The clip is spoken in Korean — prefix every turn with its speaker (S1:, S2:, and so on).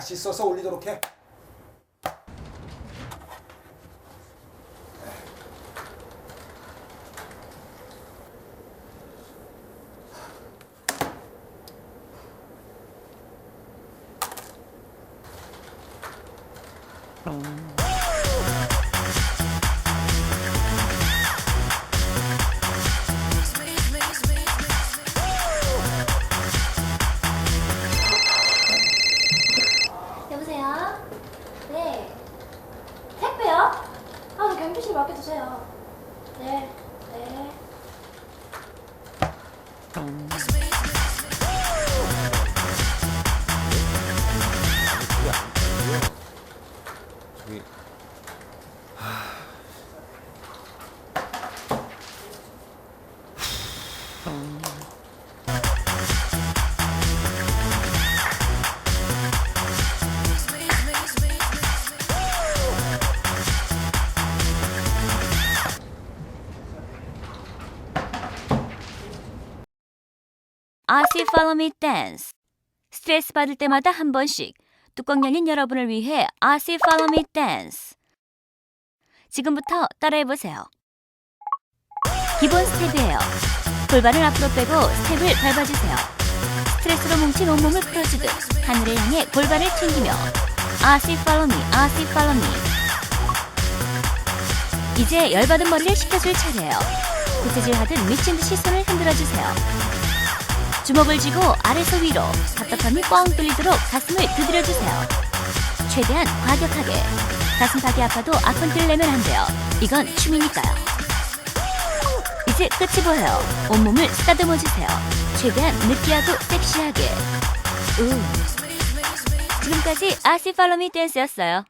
S1: 다시 써서 올리도록 해.
S2: 여 아, 저 경비실 맡겨주세요. 네, 네.
S3: 저기
S4: 아시 Follow. 스트레스 받을 때마다 한 번씩 뚜껑 열린 여러분을 위해 아시 Follow. 지금부터 따라해 보세요. 기본 스텝이에요. 골반을 앞으로 빼고 스텝을 밟아주세요. 스트레스로 뭉친 온몸을 풀어주듯 하늘을 향해 골반을 튕기며 아시 Follow Me, 아시 Follow Me. 이제 열받은 머리를 식혀줄 차례예요. 고체질 하듯 미친 듯이 손을 흔들어 주세요. 주먹을 쥐고 아래서 위로 답답함이 뻥 뚫리도록 가슴을 두드려 주세요. 최대한 과격하게 가슴팍이 아파도 아픈 티를 내면 안 돼요. 이건 춤이니까요. 이제 끝이 보여요. 온몸을 쓰다듬어 주세요. 최대한 느끼하고 섹시하게. 우. 지금까지 아시 팔로미 댄스였어요.